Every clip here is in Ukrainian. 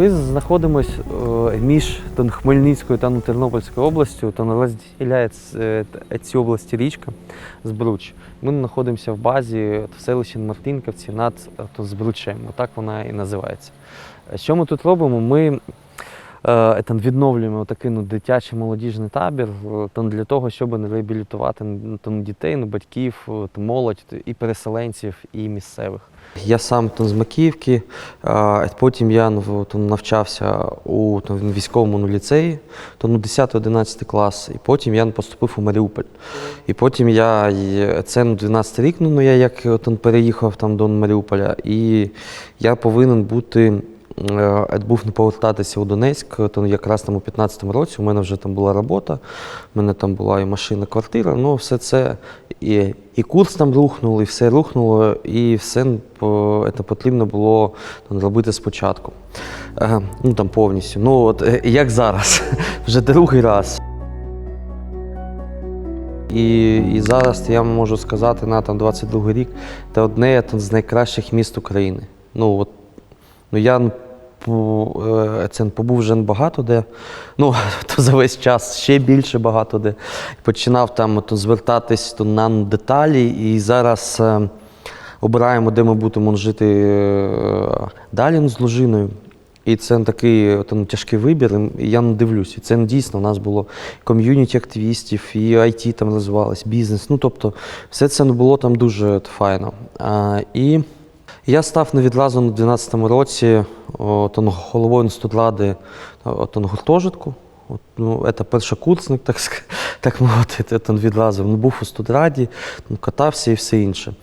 Ми знаходимося між Хмельницькою та Тернопільською областю, то розділяє е, ці області річка Збруч. Ми знаходимося в базі в селищі Мартинківці над е, Збручем. Так вона і називається. Е, Що ми тут робимо? Ми е, там, відновлюємо такий ну, дитячий молодіжний табір е, там, для того, щоб не реабілітувати ну, там, дітей, ну, батьків, е, там, молодь і переселенців, і місцевих. Я сам там, з Макіївки, а, потім я ну, там, навчався у там, військовому ліцеї, то ну, 10-11 клас, і потім я поступив у Маріуполь. І потім я, це ну, 12 рік, ну, ну, я як е, там, переїхав там, до Маріуполя, і я повинен бути. Е, Був не повертатися у Донецьк, то якраз там у 15-му році у мене вже там була робота, у мене там була і машина, квартира, ну все це і, і курс там рухнув, і все рухнуло, і все це потрібно було там, робити спочатку. Е, ну там повністю. Ну от е, як зараз, вже другий раз. І, і зараз я можу сказати на там 22 рік, це одне там, з найкращих міст України. Ну от ну я по- е, це побув вже багато де. Ну, то за весь час ще більше багато де. Починав там то, звертатись то, на деталі, і зараз е, обираємо, де ми будемо жити е, далі ну, з дружиною. І це такий там, тяжкий вибір. І я не дивлюся. І це дійсно у нас було ком'юніті активістів, і IT там розвивалось, бізнес. Ну тобто, все це ну, було там дуже файно. А, і я став не відразу на 12-му році о, там, головою інституту ради о, там, гуртожитку. От, ну, це першокурсник, так, так мовити, це там відразу. Ну, був у студраді, ну, катався і все інше.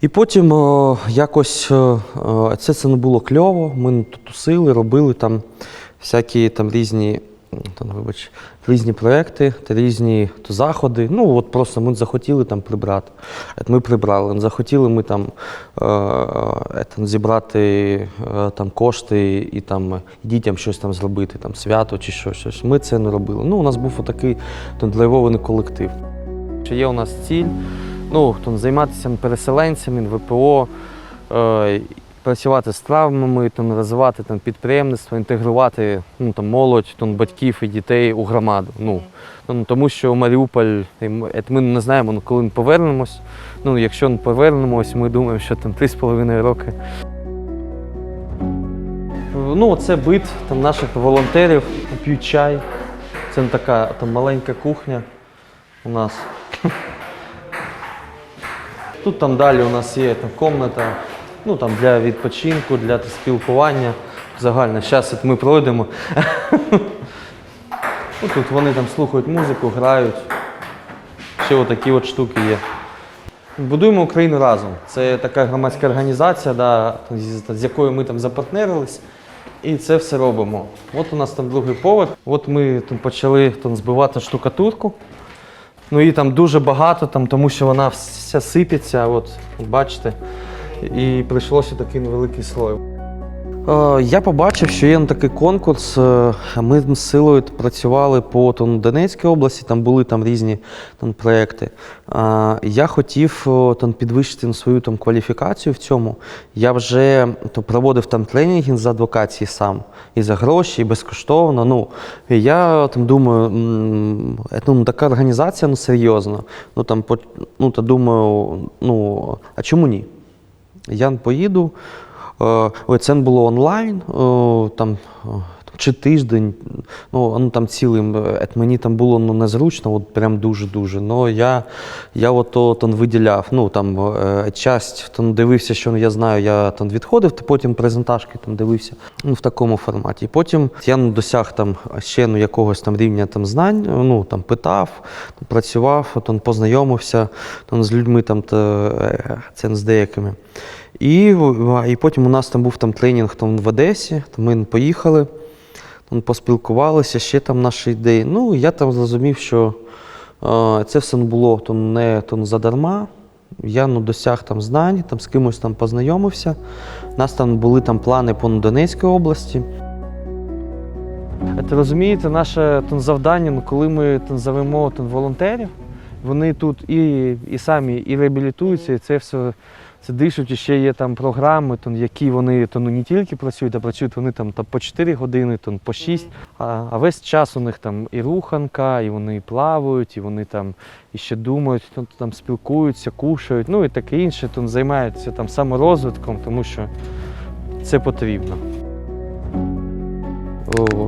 І потім о, якось о, це, це не було кльово. Ми тусили, робили там всякі там різні, там, вибач, різні проекти, та різні то, заходи. Ну, от просто ми захотіли там прибрати. Ми прибрали. Захотіли ми там, е, е, там зібрати е, там, кошти і там дітям щось там зробити, там свято чи щось. щось. Ми це не робили. Ну, у нас був отакий драйвований колектив. Що є у нас ціль, ну, там, займатися переселенцями, ВПО, е, працювати з травмами, там, розвивати там, підприємництво, інтегрувати ну, там, молодь, там, батьків і дітей у громаду. Ну, ну, тому що Маріуполь, ми не знаємо, ну, коли ми повернемось. Ну, якщо не повернемось, ми думаємо, що там 3,5 роки. Ну, це бит там, наших волонтерів, п'ють чай. Це така там, маленька кухня у нас. Тут там далі у нас є там, комната ну, там, для відпочинку, для спілкування. Загально. Зараз ми пройдемо. Тут вони там слухають музику, грають. Ще отакі от штуки є. Будуємо Україну разом. Це така громадська організація, да, з якою ми там запартнерились. І це все робимо. От у нас там другий поверх. От ми там почали там, збивати штукатурку. Ну і там дуже багато, там, тому що вона вся сипеться, от, бачите. І прийшлося такий невеликий слой. Е, Я побачив, що є такий конкурс. е, Ми з силою працювали по там, Донецькій області, там були там різні там, проекти. Е, Я хотів там, підвищити свою там, кваліфікацію в цьому. Я вже то, проводив там тренінги з адвокації сам і за гроші, і безкоштовно. Ну, і я там думаю, ну, така організація ну, серйозна. Ну, там, по- ну, та думаю, ну, а чому ні? Я поїду. Е, це було онлайн, о, там, там чи тиждень, ну, ну там цілим. е, Мені там було ну, незручно, от прям дуже-дуже. Ну я, я от то, там виділяв, ну там е, часть там дивився, що я знаю, я там відходив, та потім презентажки там дивився ну, в такому форматі. Потім я ну, досяг там ще ну, якогось там рівня там знань, ну там питав, там, працював, там, познайомився там, з людьми, там, та, е, це з деякими. І, і потім у нас там був там тренінг там, в Одесі, там ми поїхали, поспілкувалися, ще там наші ідеї. Ну, я там зрозумів, що е, це все було то не то задарма. Я ну, досяг там знань, там з кимось там познайомився. У нас там були там плани по Донецькій області. Ти розумієте, наше там, завдання, ну, коли ми там, зовемо там, волонтерів, вони тут і, і самі і реабілітуються, і це все це дишуть. І ще є там програми, то, які вони то, ну, не тільки працюють, а працюють вони там, то, по 4 години, то, по 6. А, а весь час у них там і руханка, і вони плавають, і вони там і ще думають, то, там спілкуються, кушають, ну і таке інше, то займаються там саморозвитком, тому що це потрібно.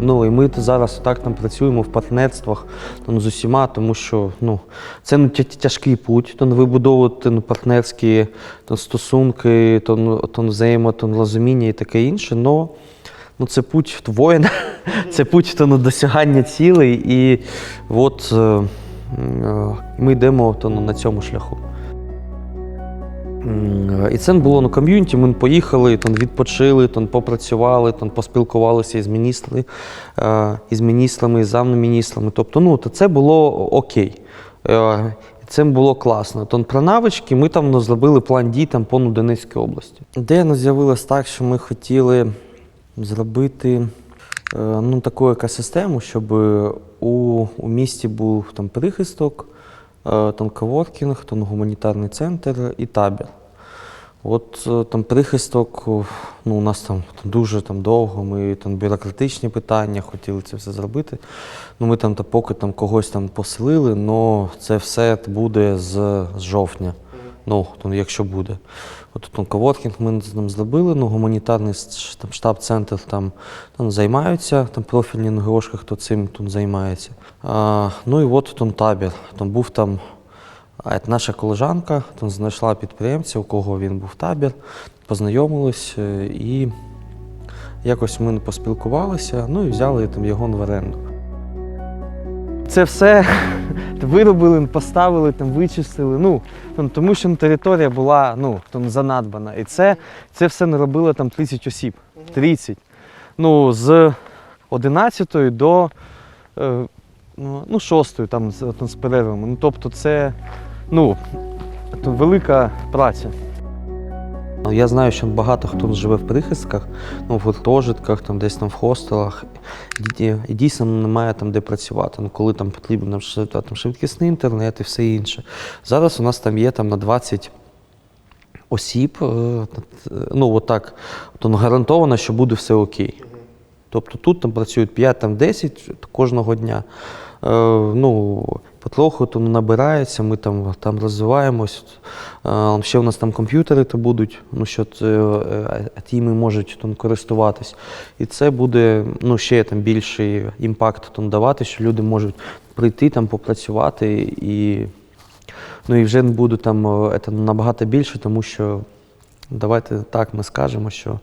Ну і ми зараз так там працюємо в партнерствах там, з усіма, тому що ну, це ну, тяжкий путь, то вибудовувати ну, партнерські то, стосунки, то, ну, то взаємо, розуміння і таке інше. Но, ну, це путь воїна, це путь ну, досягання цілей, і от е, е, ми йдемо ну, на цьому шляху. І це було на ком'юніті. Ми поїхали, там, відпочили, там, попрацювали, там, поспілкувалися із міністрами, е, із міністрами, із замміністрами. Тобто, ну, то це було окей. Це було класно. Тон про навички ми там ну, зробили план дій там, по Донецькій області. Ідея ну, з'явилась так, що ми хотіли зробити е, ну, таку екосистему, щоб у, у місті був там прихисток, там коворкінг, там гуманітарний центр і табір. От е, там прихисток, ну, у нас там дуже там, довго, ми там бюрократичні питання хотіли це все зробити. Ну, ми там та поки там когось там поселили, але це все буде з, з жовтня. Ну, якщо буде. От там коворкінг ми там зробили, ну, гуманітарний штаб-центр там, там займаються, там профільні НГОшки, хто цим там займається. А, ну і от там табір. Там був там наша колежанка там знайшла підприємця, у кого він був табір, познайомились е, і якось ми поспілкувалися, ну і взяли там його в оренду. Це все виробили, поставили, там, вичистили. Ну, там, тому що ну, територія була ну, там, занадбана. І це, це все не робило там 30 осіб. 30. Ну, з 11 до е, ну, ну, 6 там, з, там, з перервами. Ну, тобто це ну, велика праця. Ну, Я знаю, що багато хто живе в прихистках, ну, в гуртожитках, там, десь там в хостелах, і, дійсно немає там де працювати. Ну, коли там потрібен там, швидкісний інтернет і все інше. Зараз у нас там є там на 20 осіб, е, ну, отак, то ну, гарантовано, що буде все окей. Тобто тут там працюють 5 там 10 кожного дня. Е, ну, потроху то набирається, ми там, там розвиваємось. Е, ще у нас там комп'ютери то будуть, ну, що е, тіми можуть там користуватись. І це буде ну, ще там більший імпакт там, давати, що люди можуть прийти там попрацювати і. Ну і вже буде там це набагато більше, тому що давайте так ми скажемо, що,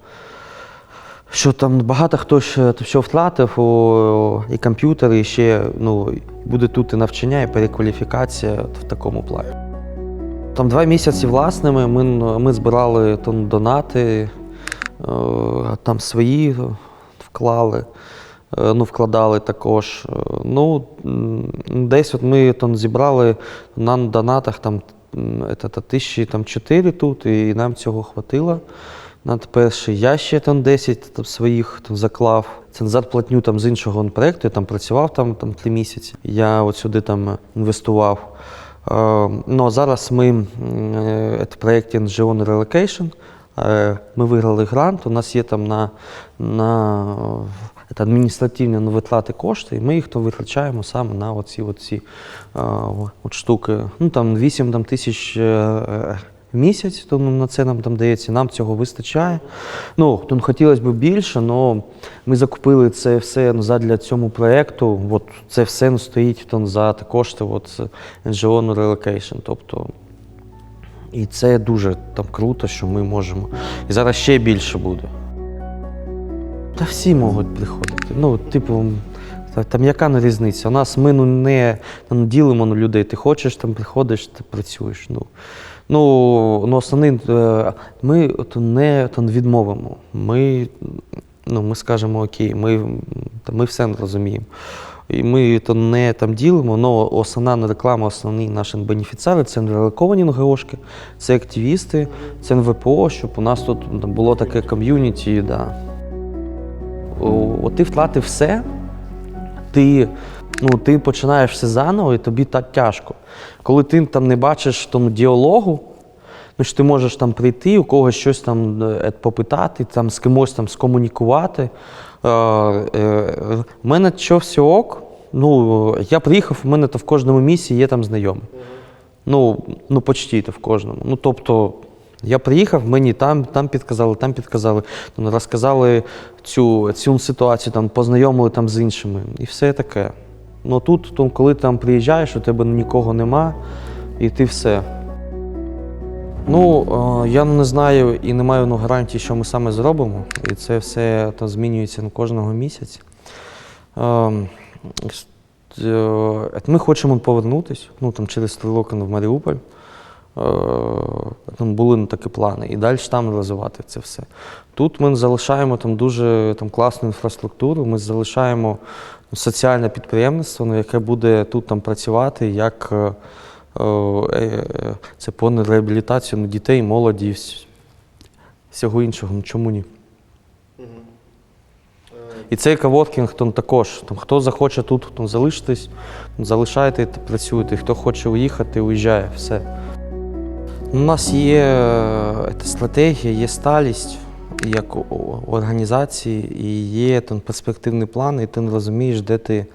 що там багато хто що втратив о, і комп'ютери, і ще ну, буде тут і навчання, і перекваліфікація в такому плані. Там два місяці власними ми, ми збирали там, донати, там свої вклали. Е, Ну, вкладали також. Е, Ну, десь от ми там зібрали на донатах там, м, це, та, тисячі там, чотири тут, і нам цього хватило. На перший я ще там 10 там, своїх там, заклав. Це на зарплатню там, з іншого проєкту, я там працював там, там три місяці. Я от сюди там інвестував. Е, ну, а зараз ми е, в проєкті NGO Relocation. Е, Ми виграли грант. У нас є там на, на е, це адміністративні ну, витрати кошти, і ми їх то витрачаємо саме на оці, оці е, от штуки. Ну там 8 там, тисяч е, е, в місяць, то ну, на це нам там дається. Нам цього вистачає. Ну, то хотілося б більше, але ми закупили це все ну, задля цьому проєкту. От це все ну, стоїть там, за кошти от, NGO Relocation. Тобто і це дуже там круто, що ми можемо. І зараз ще більше буде. Та всі можуть приходити. Ну, типу, там яка не різниця? У нас ми ну, не ну, ділимо на людей. Ти хочеш, там приходиш, ти працюєш. Ну, ну, ну основний, е, ми от не там, відмовимо. Ми, ну, ми скажемо окей, ми, ми все розуміємо. І ми то не там ділимо, але основна реклама, основні наші бенефіціари це не релоковані НГОшки, це активісти, це НВПО, щоб у нас тут було таке ком'юніті. Да. О, ти втратив все, ти ну, ти починаєш все заново, і тобі так тяжко. Коли ти там не бачиш тому діалогу, ну ти можеш там прийти, у когось щось там е, попитати, там з кимось там скомунікувати. Е, е, мене що все ок. Ну, я приїхав, у мене то в кожному місці є там знайомий. Ну, ну почти то в кожному. Ну, тобто, я приїхав, мені там, там підказали, там підказали, там розказали цю, цю ситуацію, там, познайомили там з іншими. І все таке. Ну тут, то, коли там приїжджаєш, у тебе нікого нема, і ти все. Ну, е, я не знаю і не маю ну, гарантії, що ми саме зробимо. І це все то, змінюється кожного місяця. Ем, е, Ми хочемо повернутися ну, там, через три в Маріуполь. Е, Там були ну, такі плани. І далі там розвивати це все. Тут ми залишаємо там дуже там, класну інфраструктуру, ми залишаємо соціальне підприємництво, ну, яке буде тут там працювати як е, е, е, це по реабілітацію ну, дітей, молоді всього іншого. Ну чому ні? І цей каворкінг там також. Там, хто захоче тут там, залишитись, залишайте, та працюйте. Хто хоче уїхати, уїжджає, все. У нас є е, стратегія, є сталість як у- організації, і є там, перспективний план, і ти не розумієш, де ти,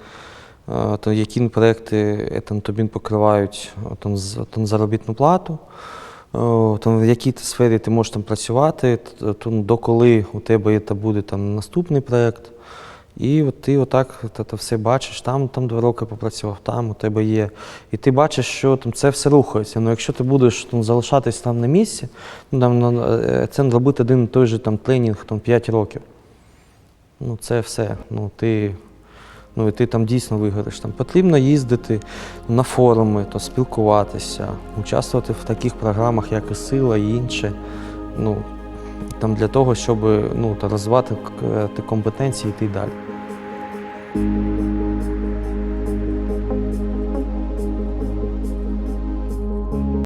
е, то, які проекти е, там, тобі покривають там, там, заробітну плату. Там, в якій ти сфері ти можеш там працювати, там, доколи у тебе буде там наступний проєкт. І от ти отак та, та все бачиш, там, там два роки попрацював, там у тебе є. І ти бачиш, що там це все рухається. Ну якщо ти будеш там, залишатись там на місці, ну, там, е, це робити один і той же там, тренінг там, 5 років. Ну це все. Ну, ти, ну, і ти там дійсно вигориш. Там потрібно їздити на форуми, то спілкуватися, участвувати в таких програмах, як і сила і інше. Ну, там, для того, щоб ну, та розвивати е, компетенції і йти далі.